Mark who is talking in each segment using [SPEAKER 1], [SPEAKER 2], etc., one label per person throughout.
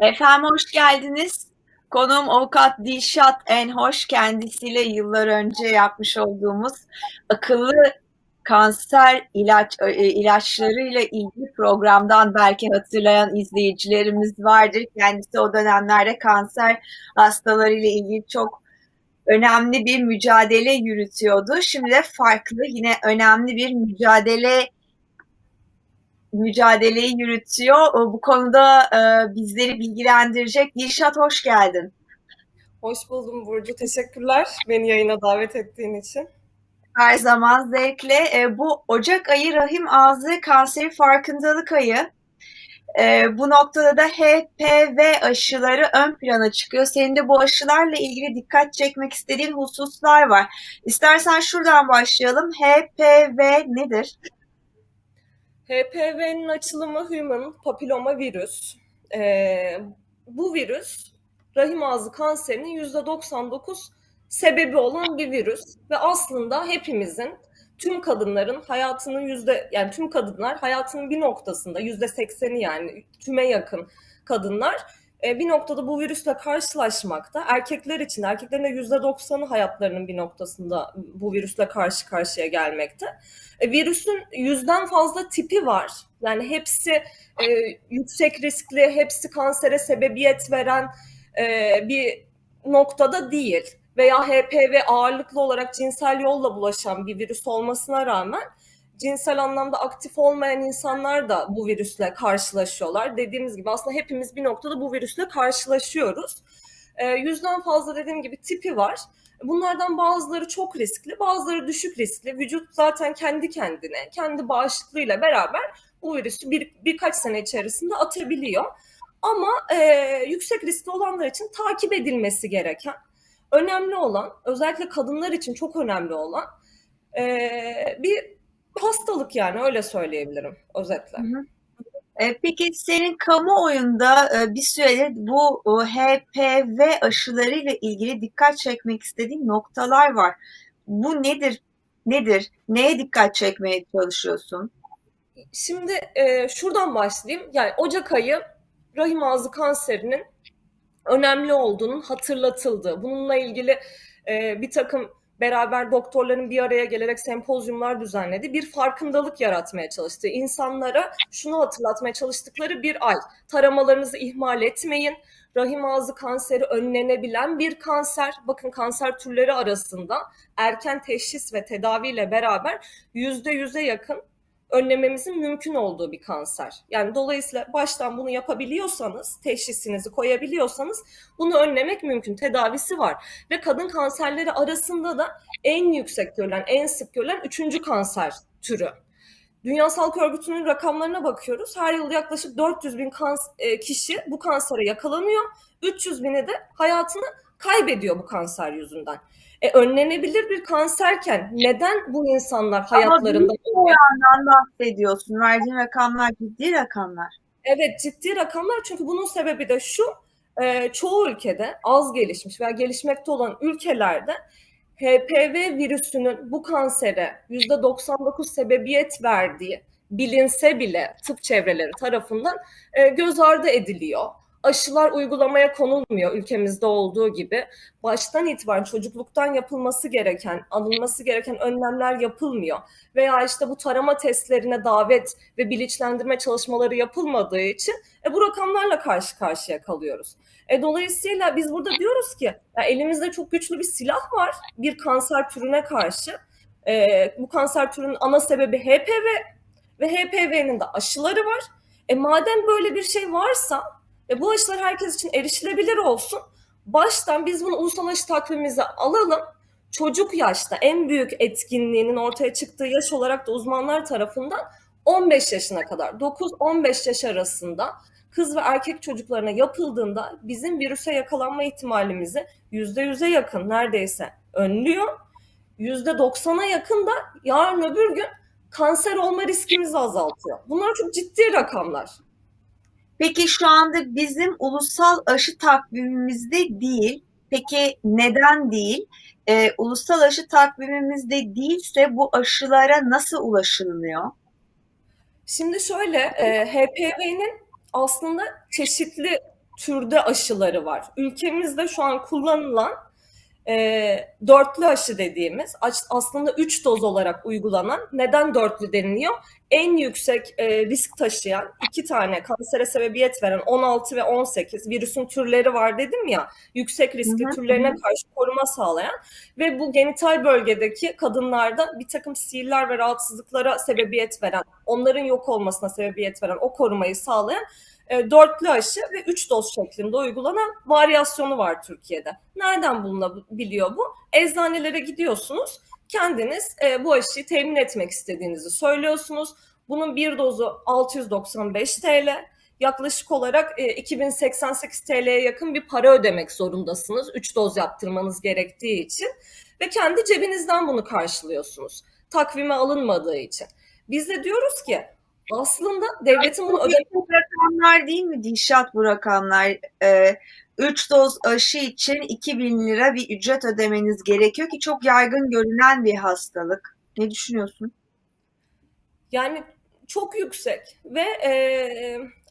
[SPEAKER 1] Efendim hoş geldiniz. Konuğum avukat Dilşat Enhoş kendisiyle yıllar önce yapmış olduğumuz akıllı kanser ilaç e, ilaçlarıyla ilgili programdan belki hatırlayan izleyicilerimiz vardır. Kendisi o dönemlerde kanser hastalarıyla ilgili çok önemli bir mücadele yürütüyordu. Şimdi de farklı yine önemli bir mücadele mücadeleyi yürütüyor. Bu konuda e, bizleri bilgilendirecek. Dilşat hoş geldin.
[SPEAKER 2] Hoş buldum Burcu. Teşekkürler beni yayına davet ettiğin için.
[SPEAKER 1] Her zaman zevkle. E, bu Ocak ayı rahim ağzı kanseri farkındalık ayı. E, bu noktada da HPV aşıları ön plana çıkıyor. Senin de bu aşılarla ilgili dikkat çekmek istediğin hususlar var. İstersen şuradan başlayalım. HPV nedir?
[SPEAKER 2] HPV'nin açılımı Human Papilloma Virüs. Ee, bu virüs rahim ağzı kanserinin %99 sebebi olan bir virüs ve aslında hepimizin tüm kadınların hayatının yüzde yani tüm kadınlar hayatının bir noktasında yüzde sekseni yani tüme yakın kadınlar bir noktada bu virüsle karşılaşmakta. Erkekler için erkeklerin de yüzde doksanı hayatlarının bir noktasında bu virüsle karşı karşıya gelmekte. E, virüsün yüzden fazla tipi var. Yani hepsi e, yüksek riskli, hepsi kansere sebebiyet veren e, bir noktada değil. Veya HPV ağırlıklı olarak cinsel yolla bulaşan bir virüs olmasına rağmen cinsel anlamda aktif olmayan insanlar da bu virüsle karşılaşıyorlar. Dediğimiz gibi aslında hepimiz bir noktada bu virüsle karşılaşıyoruz. E, yüzden fazla dediğim gibi tipi var. Bunlardan bazıları çok riskli, bazıları düşük riskli. Vücut zaten kendi kendine, kendi bağışıklığıyla beraber bu virüsü bir, birkaç sene içerisinde atabiliyor. Ama e, yüksek riskli olanlar için takip edilmesi gereken, önemli olan, özellikle kadınlar için çok önemli olan e, bir hastalık yani öyle söyleyebilirim özetle. Hı hı.
[SPEAKER 1] E, peki senin kamuoyunda e, bir süredir bu HPV aşılarıyla ilgili dikkat çekmek istediğin noktalar var. Bu nedir? Nedir? Neye dikkat çekmeye çalışıyorsun?
[SPEAKER 2] Şimdi e, şuradan başlayayım. Yani Ocak ayı rahim ağzı kanserinin önemli olduğunun hatırlatıldığı, bununla ilgili e, bir takım beraber doktorların bir araya gelerek sempozyumlar düzenledi. Bir farkındalık yaratmaya çalıştı. İnsanlara şunu hatırlatmaya çalıştıkları bir ay. Taramalarınızı ihmal etmeyin. Rahim ağzı kanseri önlenebilen bir kanser. Bakın kanser türleri arasında erken teşhis ve tedaviyle beraber yüzde yüze yakın önlememizin mümkün olduğu bir kanser. Yani dolayısıyla baştan bunu yapabiliyorsanız, teşhisinizi koyabiliyorsanız bunu önlemek mümkün. Tedavisi var. Ve kadın kanserleri arasında da en yüksek görülen, en sık görülen üçüncü kanser türü. Dünya Sağlık Örgütü'nün rakamlarına bakıyoruz. Her yıl yaklaşık 400 bin e, kişi bu kansere yakalanıyor. 300 bini de hayatını kaybediyor bu kanser yüzünden. E, önlenebilir bir kanserken neden bu insanlar hayatlarında...
[SPEAKER 1] Ama bir bahsediyorsun. Verdiğin rakamlar ciddi rakamlar.
[SPEAKER 2] Evet ciddi rakamlar çünkü bunun sebebi de şu. E, çoğu ülkede az gelişmiş veya gelişmekte olan ülkelerde HPV virüsünün bu kansere %99 sebebiyet verdiği bilinse bile tıp çevreleri tarafından e, göz ardı ediliyor aşılar uygulamaya konulmuyor ülkemizde olduğu gibi. Baştan itibaren çocukluktan yapılması gereken, alınması gereken önlemler yapılmıyor. Veya işte bu tarama testlerine davet ve bilinçlendirme çalışmaları yapılmadığı için e, bu rakamlarla karşı karşıya kalıyoruz. E, dolayısıyla biz burada diyoruz ki ya elimizde çok güçlü bir silah var bir kanser türüne karşı. E, bu kanser türünün ana sebebi HPV ve HPV'nin de aşıları var. E madem böyle bir şey varsa ve bu aşılar herkes için erişilebilir olsun. Baştan biz bunu ulusal aşı takvimimize alalım. Çocuk yaşta en büyük etkinliğinin ortaya çıktığı yaş olarak da uzmanlar tarafından 15 yaşına kadar 9-15 yaş arasında kız ve erkek çocuklarına yapıldığında bizim virüse yakalanma ihtimalimizi %100'e yakın neredeyse önlüyor. %90'a yakın da yarın öbür gün kanser olma riskimizi azaltıyor. Bunlar çok ciddi rakamlar.
[SPEAKER 1] Peki şu anda bizim ulusal aşı takvimimizde değil. Peki neden değil? Ee, ulusal aşı takvimimizde değilse bu aşılara nasıl ulaşılıyor?
[SPEAKER 2] Şimdi şöyle, e, HPV'nin aslında çeşitli türde aşıları var. Ülkemizde şu an kullanılan e, dörtlü aşı dediğimiz aslında üç doz olarak uygulanan neden dörtlü deniliyor? En yüksek e, risk taşıyan iki tane kansere sebebiyet veren 16 ve 18 virüsün türleri var dedim ya yüksek riskli türlerine karşı koruma sağlayan ve bu genital bölgedeki kadınlarda bir takım sihirler ve rahatsızlıklara sebebiyet veren onların yok olmasına sebebiyet veren o korumayı sağlayan dörtlü aşı ve üç doz şeklinde uygulanan varyasyonu var Türkiye'de. Nereden bulunabiliyor bu? Eczanelere gidiyorsunuz, kendiniz e, bu aşıyı temin etmek istediğinizi söylüyorsunuz. Bunun bir dozu 695 TL, yaklaşık olarak e, 2088 TL'ye yakın bir para ödemek zorundasınız. 3 doz yaptırmanız gerektiği için ve kendi cebinizden bunu karşılıyorsunuz. Takvime alınmadığı için. Biz de diyoruz ki aslında devletin bunu ödemek...
[SPEAKER 1] rakamlar değil mi Dişat bu rakamlar? Ee, 3 doz aşı için 2000 lira bir ücret ödemeniz gerekiyor ki çok yaygın görünen bir hastalık. Ne düşünüyorsun?
[SPEAKER 2] Yani çok yüksek ve e,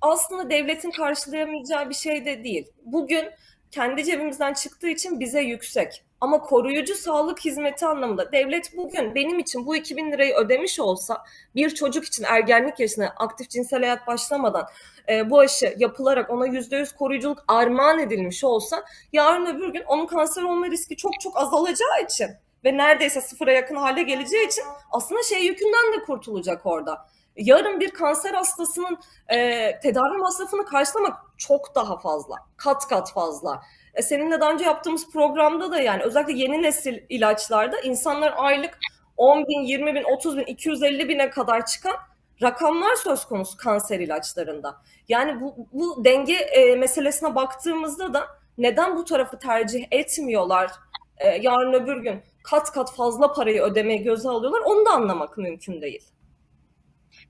[SPEAKER 2] aslında devletin karşılayamayacağı bir şey de değil. Bugün kendi cebimizden çıktığı için bize yüksek. Ama koruyucu sağlık hizmeti anlamında devlet bugün benim için bu 2000 lirayı ödemiş olsa bir çocuk için ergenlik yaşına aktif cinsel hayat başlamadan e, bu aşı yapılarak ona %100 koruyuculuk armağan edilmiş olsa yarın öbür gün onun kanser olma riski çok çok azalacağı için ve neredeyse sıfıra yakın hale geleceği için aslında şey yükünden de kurtulacak orada. Yarın bir kanser hastasının e, tedavi masrafını karşılamak çok daha fazla, kat kat fazla. E, seninle daha önce yaptığımız programda da yani özellikle yeni nesil ilaçlarda insanlar aylık 10 bin, 20 bin, 30 bin, 250 bine kadar çıkan rakamlar söz konusu kanser ilaçlarında. Yani bu, bu denge e, meselesine baktığımızda da neden bu tarafı tercih etmiyorlar? E, yarın öbür gün kat kat fazla parayı ödemeyi göze alıyorlar onu da anlamak mümkün değil.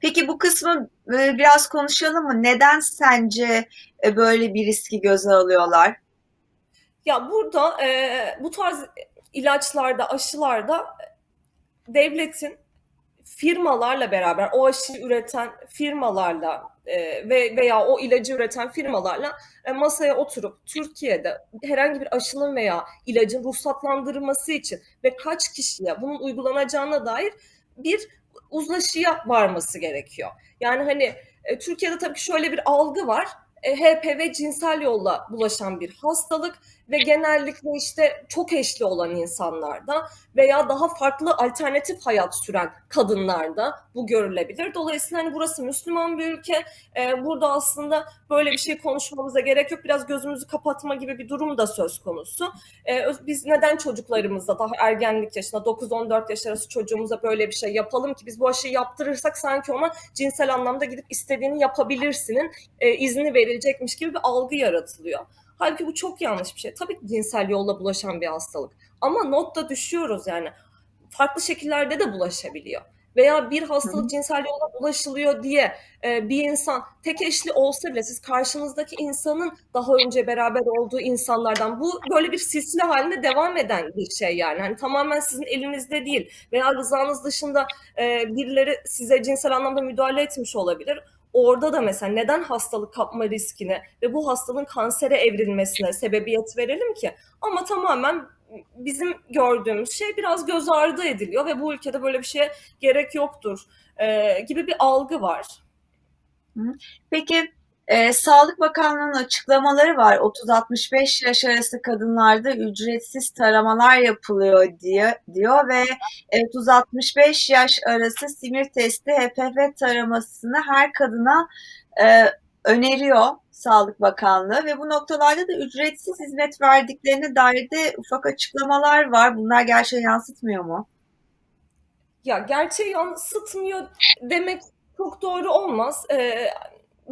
[SPEAKER 1] Peki bu kısmı e, biraz konuşalım mı? Neden sence e, böyle bir riski göze alıyorlar?
[SPEAKER 2] Ya burada e, bu tarz ilaçlarda, aşılarda devletin firmalarla beraber o aşıyı üreten firmalarla e, ve veya o ilacı üreten firmalarla e, masaya oturup Türkiye'de herhangi bir aşının veya ilacın ruhsatlandırılması için ve kaç kişiye bunun uygulanacağına dair bir uzlaşıya varması gerekiyor. Yani hani e, Türkiye'de tabii şöyle bir algı var. E, HPV cinsel yolla bulaşan bir hastalık ve genellikle işte çok eşli olan insanlarda veya daha farklı alternatif hayat süren kadınlarda bu görülebilir. Dolayısıyla hani burası Müslüman bir ülke. Ee, burada aslında böyle bir şey konuşmamıza gerek yok. Biraz gözümüzü kapatma gibi bir durum da söz konusu. Ee, biz neden çocuklarımızda daha ergenlik yaşında 9-14 yaş arası çocuğumuza böyle bir şey yapalım ki biz bu aşıyı yaptırırsak sanki ona cinsel anlamda gidip istediğini yapabilirsinin e, izni verilecekmiş gibi bir algı yaratılıyor. Halbuki bu çok yanlış bir şey. Tabii ki cinsel yolla bulaşan bir hastalık. Ama notta düşüyoruz yani. Farklı şekillerde de bulaşabiliyor. Veya bir hastalık Hı. cinsel yolla bulaşılıyor diye e, bir insan tek eşli olsa bile siz karşınızdaki insanın daha önce beraber olduğu insanlardan bu böyle bir silsile halinde devam eden bir şey yani. Hani tamamen sizin elinizde değil veya rızanız dışında e, birileri size cinsel anlamda müdahale etmiş olabilir orada da mesela neden hastalık kapma riskine ve bu hastalığın kansere evrilmesine sebebiyet verelim ki? Ama tamamen bizim gördüğümüz şey biraz göz ardı ediliyor ve bu ülkede böyle bir şeye gerek yoktur e, gibi bir algı var.
[SPEAKER 1] Peki e, Sağlık Bakanlığı'nın açıklamaları var. 30-65 yaş arası kadınlarda ücretsiz taramalar yapılıyor diye diyor ve e, 30-65 yaş arası simir testi HPV taramasını her kadına e, öneriyor Sağlık Bakanlığı ve bu noktalarda da ücretsiz hizmet verdiklerine dair de ufak açıklamalar var. Bunlar gerçeği yansıtmıyor mu?
[SPEAKER 2] Ya gerçeği yansıtmıyor demek çok doğru olmaz. Ee,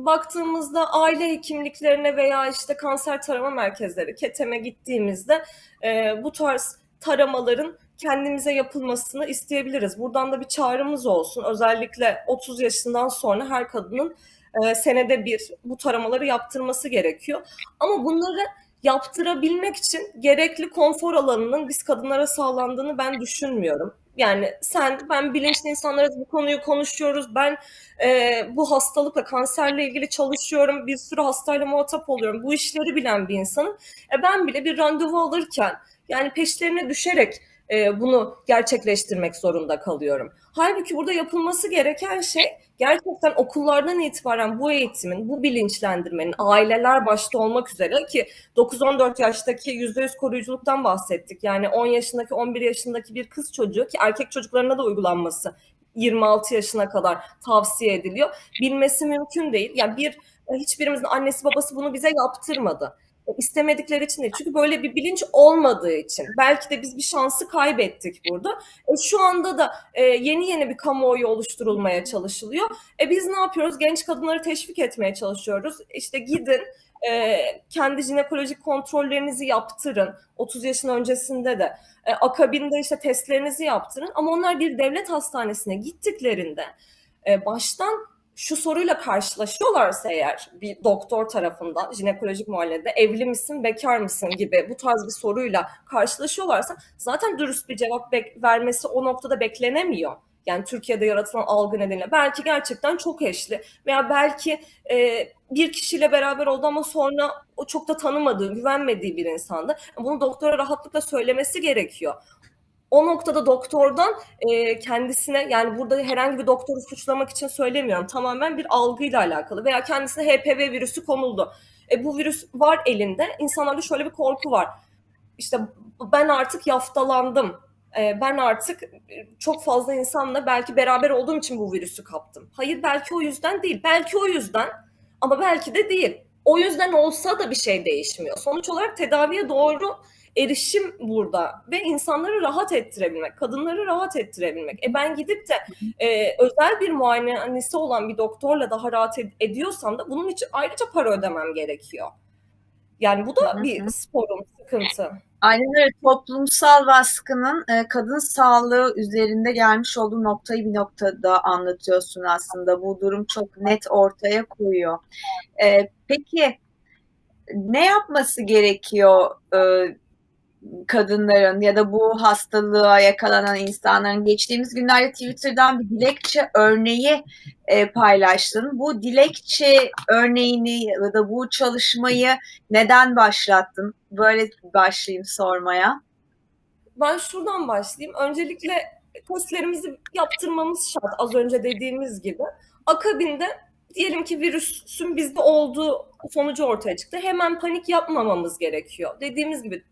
[SPEAKER 2] baktığımızda aile hekimliklerine veya işte kanser tarama merkezleri, KETEM'e gittiğimizde e, bu tarz taramaların kendimize yapılmasını isteyebiliriz. Buradan da bir çağrımız olsun. Özellikle 30 yaşından sonra her kadının e, senede bir bu taramaları yaptırması gerekiyor. Ama bunları yaptırabilmek için gerekli konfor alanının biz kadınlara sağlandığını ben düşünmüyorum. Yani sen, ben bilinçli insanlarız bu konuyu konuşuyoruz. Ben e, bu hastalıkla, kanserle ilgili çalışıyorum. Bir sürü hastayla muhatap oluyorum. Bu işleri bilen bir insanım. E, ben bile bir randevu alırken yani peşlerine düşerek e, bunu gerçekleştirmek zorunda kalıyorum. Halbuki burada yapılması gereken şey gerçekten okullardan itibaren bu eğitimin, bu bilinçlendirmenin aileler başta olmak üzere ki 9-14 yaştaki %100 koruyuculuktan bahsettik. Yani 10 yaşındaki 11 yaşındaki bir kız çocuğu ki erkek çocuklarına da uygulanması 26 yaşına kadar tavsiye ediliyor. Bilmesi mümkün değil. Yani bir hiçbirimizin annesi babası bunu bize yaptırmadı istemedikleri için değil. Çünkü böyle bir bilinç olmadığı için. Belki de biz bir şansı kaybettik burada. E, şu anda da e, yeni yeni bir kamuoyu oluşturulmaya çalışılıyor. E, biz ne yapıyoruz? Genç kadınları teşvik etmeye çalışıyoruz. İşte gidin e, kendi jinekolojik kontrollerinizi yaptırın. 30 yaşın öncesinde de. E, akabinde işte testlerinizi yaptırın. Ama onlar bir devlet hastanesine gittiklerinde e, baştan şu soruyla karşılaşıyorlarsa eğer bir doktor tarafından jinekolojik muayenede evli misin, bekar mısın gibi bu tarz bir soruyla karşılaşıyorlarsa zaten dürüst bir cevap vermesi o noktada beklenemiyor. Yani Türkiye'de yaratılan algı nedeniyle. Belki gerçekten çok eşli veya belki e, bir kişiyle beraber oldu ama sonra o çok da tanımadığı, güvenmediği bir insandı. Bunu doktora rahatlıkla söylemesi gerekiyor o noktada doktordan e, kendisine yani burada herhangi bir doktoru suçlamak için söylemiyorum. Tamamen bir algıyla alakalı veya kendisine HPV virüsü konuldu. E, bu virüs var elinde. İnsanlarda şöyle bir korku var. İşte ben artık yaftalandım. E, ben artık çok fazla insanla belki beraber olduğum için bu virüsü kaptım. Hayır belki o yüzden değil. Belki o yüzden ama belki de değil. O yüzden olsa da bir şey değişmiyor. Sonuç olarak tedaviye doğru erişim burada ve insanları rahat ettirebilmek, kadınları rahat ettirebilmek. E ben gidip de e, özel bir muayenehanesi olan bir doktorla daha rahat ed- ediyorsam da bunun için ayrıca para ödemem gerekiyor. Yani bu da bir sorun, sıkıntı.
[SPEAKER 1] Aynen öyle. Toplumsal baskının e, kadın sağlığı üzerinde gelmiş olduğu noktayı bir noktada anlatıyorsun aslında. Bu durum çok net ortaya koyuyor. E, peki ne yapması gerekiyor e, kadınların ya da bu hastalığa yakalanan insanların geçtiğimiz günlerde Twitter'dan bir dilekçe örneği e, paylaştın. Bu dilekçe örneğini ya da bu çalışmayı neden başlattın? Böyle başlayayım sormaya.
[SPEAKER 2] Ben şuradan başlayayım. Öncelikle testlerimizi yaptırmamız şart az önce dediğimiz gibi. Akabinde diyelim ki virüsün bizde olduğu sonucu ortaya çıktı. Hemen panik yapmamamız gerekiyor. Dediğimiz gibi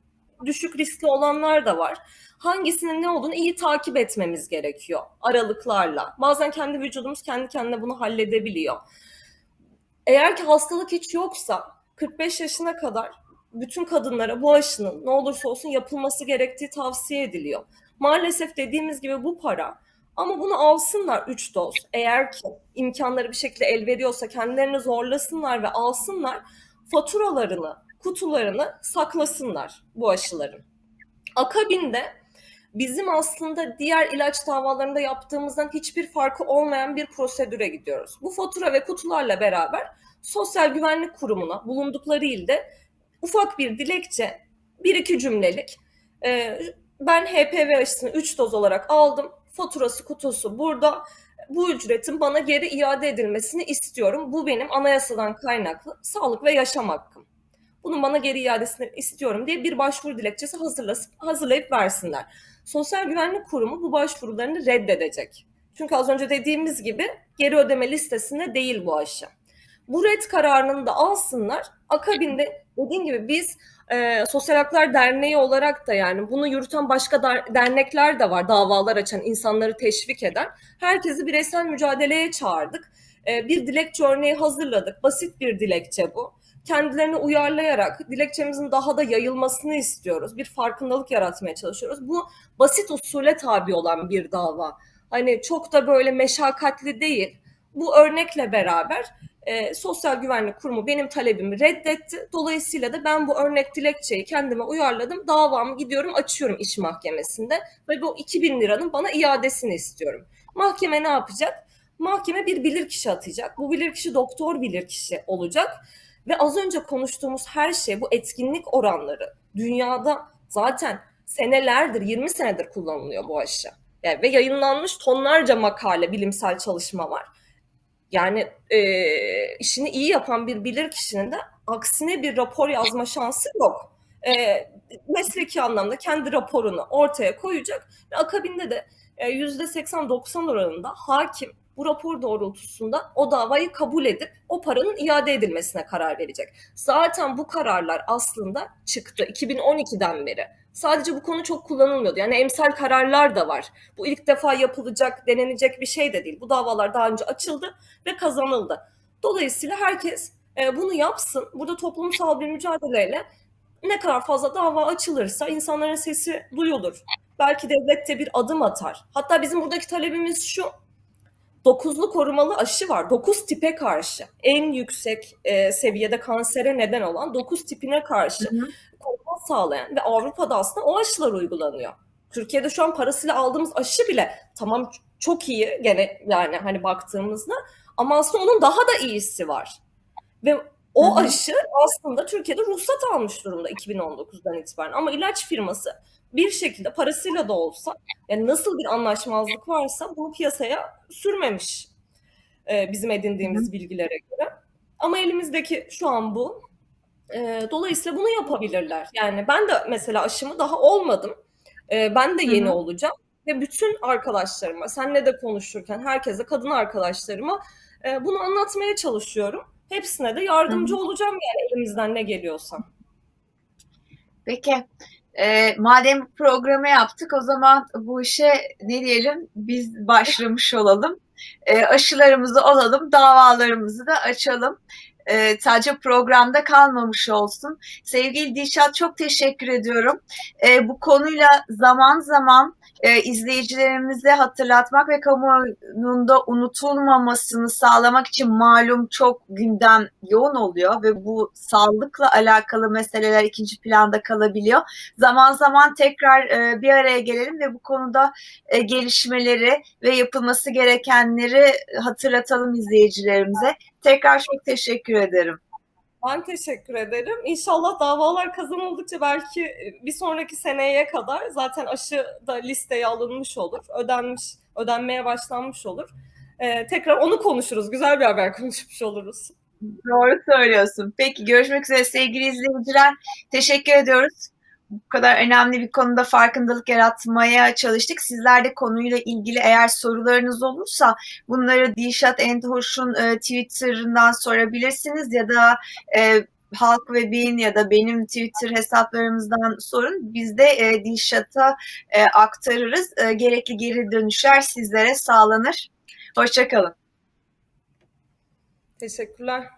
[SPEAKER 2] düşük riskli olanlar da var. Hangisinin ne olduğunu iyi takip etmemiz gerekiyor aralıklarla. Bazen kendi vücudumuz kendi kendine bunu halledebiliyor. Eğer ki hastalık hiç yoksa 45 yaşına kadar bütün kadınlara bu aşının ne olursa olsun yapılması gerektiği tavsiye ediliyor. Maalesef dediğimiz gibi bu para ama bunu alsınlar 3 doz. Eğer ki imkanları bir şekilde el veriyorsa kendilerini zorlasınlar ve alsınlar faturalarını kutularını saklasınlar bu aşıların. Akabinde bizim aslında diğer ilaç davalarında yaptığımızdan hiçbir farkı olmayan bir prosedüre gidiyoruz. Bu fatura ve kutularla beraber Sosyal Güvenlik Kurumu'na bulundukları ilde ufak bir dilekçe, bir iki cümlelik e, ben HPV aşısını 3 doz olarak aldım. Faturası kutusu burada. Bu ücretin bana geri iade edilmesini istiyorum. Bu benim anayasadan kaynaklı sağlık ve yaşam hakkım bunun bana geri iadesini istiyorum diye bir başvuru dilekçesi hazırlayıp versinler. Sosyal Güvenlik Kurumu bu başvurularını reddedecek. Çünkü az önce dediğimiz gibi geri ödeme listesinde değil bu aşı. Bu red kararını da alsınlar. Akabinde dediğim gibi biz e, Sosyal Haklar Derneği olarak da yani bunu yürüten başka dernekler de var. Davalar açan, insanları teşvik eden. Herkesi bireysel mücadeleye çağırdık. E, bir dilekçe örneği hazırladık. Basit bir dilekçe bu kendilerini uyarlayarak dilekçemizin daha da yayılmasını istiyoruz. Bir farkındalık yaratmaya çalışıyoruz. Bu basit usule tabi olan bir dava. Hani çok da böyle meşakkatli değil. Bu örnekle beraber e, Sosyal Güvenlik Kurumu benim talebimi reddetti. Dolayısıyla da ben bu örnek dilekçeyi kendime uyarladım. Davamı gidiyorum açıyorum iş mahkemesinde ve bu 2000 liranın bana iadesini istiyorum. Mahkeme ne yapacak? Mahkeme bir bilirkişi atacak. Bu bilirkişi doktor bilirkişi olacak ve az önce konuştuğumuz her şey bu etkinlik oranları dünyada zaten senelerdir 20 senedir kullanılıyor bu aşı. Yani ve yayınlanmış tonlarca makale, bilimsel çalışma var. Yani e, işini iyi yapan bir bilir kişinin de aksine bir rapor yazma şansı yok. E, mesleki anlamda kendi raporunu ortaya koyacak ve akabinde de e, %80-90 oranında hakim bu rapor doğrultusunda o davayı kabul edip o paranın iade edilmesine karar verecek. Zaten bu kararlar aslında çıktı 2012'den beri. Sadece bu konu çok kullanılmıyordu. Yani emsal kararlar da var. Bu ilk defa yapılacak, denenecek bir şey de değil. Bu davalar daha önce açıldı ve kazanıldı. Dolayısıyla herkes e, bunu yapsın. Burada toplumsal bir mücadeleyle ne kadar fazla dava açılırsa insanların sesi duyulur. Belki devlet de bir adım atar. Hatta bizim buradaki talebimiz şu. Dokuzlu korumalı aşı var. Dokuz tipe karşı. En yüksek e, seviyede kansere neden olan dokuz tipine karşı
[SPEAKER 1] Hı hı.
[SPEAKER 2] koruma sağlayan ve Avrupa'da aslında o aşılar uygulanıyor. Türkiye'de şu an parasıyla aldığımız aşı bile tamam çok iyi gene yani hani baktığımızda ama aslında onun daha da iyisi var. Ve o
[SPEAKER 1] Hı hı.
[SPEAKER 2] aşı aslında Türkiye'de ruhsat almış durumda 2019'dan itibaren. Ama ilaç firması bir şekilde parasıyla da olsa yani nasıl bir anlaşmazlık varsa bunu piyasaya sürmemiş e, bizim edindiğimiz bilgilere göre. Ama elimizdeki şu an bu. E, dolayısıyla bunu yapabilirler. Yani ben de mesela aşımı daha olmadım. E, ben de yeni
[SPEAKER 1] hı.
[SPEAKER 2] olacağım. Ve bütün arkadaşlarıma, senle de konuşurken herkese, kadın arkadaşlarıma e, bunu anlatmaya çalışıyorum. Hepsine de yardımcı
[SPEAKER 1] Hı
[SPEAKER 2] olacağım yani elimizden ne geliyorsa.
[SPEAKER 1] Peki. Ee, madem programı yaptık o zaman bu işe ne diyelim biz başlamış olalım. Ee, aşılarımızı olalım, davalarımızı da açalım. Ee, sadece programda kalmamış olsun. Sevgili Dilşat çok teşekkür ediyorum. Ee, bu konuyla zaman zaman e, izleyicilerimize hatırlatmak ve kamuoyunun da unutulmamasını sağlamak için malum çok gündem yoğun oluyor ve bu sağlıkla alakalı meseleler ikinci planda kalabiliyor. Zaman zaman tekrar e, bir araya gelelim ve bu konuda e, gelişmeleri ve yapılması gerekenleri hatırlatalım izleyicilerimize. Tekrar çok teşekkür ederim.
[SPEAKER 2] Ben teşekkür ederim. İnşallah davalar kazanıldıkça belki bir sonraki seneye kadar zaten aşı da listeye alınmış olur. Ödenmiş, ödenmeye başlanmış olur. Ee, tekrar onu konuşuruz. Güzel bir haber konuşmuş oluruz.
[SPEAKER 1] Doğru söylüyorsun. Peki görüşmek üzere sevgili izleyiciler. Teşekkür ediyoruz. Bu kadar önemli bir konuda farkındalık yaratmaya çalıştık. Sizler de konuyla ilgili eğer sorularınız olursa bunları Dilşat Endhoş'un e, Twitter'ından sorabilirsiniz ya da e, Halk ve Bin ya da benim Twitter hesaplarımızdan sorun. Biz de e, Dilşat'a e, aktarırız. E, gerekli geri dönüşler sizlere sağlanır. Hoşçakalın.
[SPEAKER 2] Teşekkürler.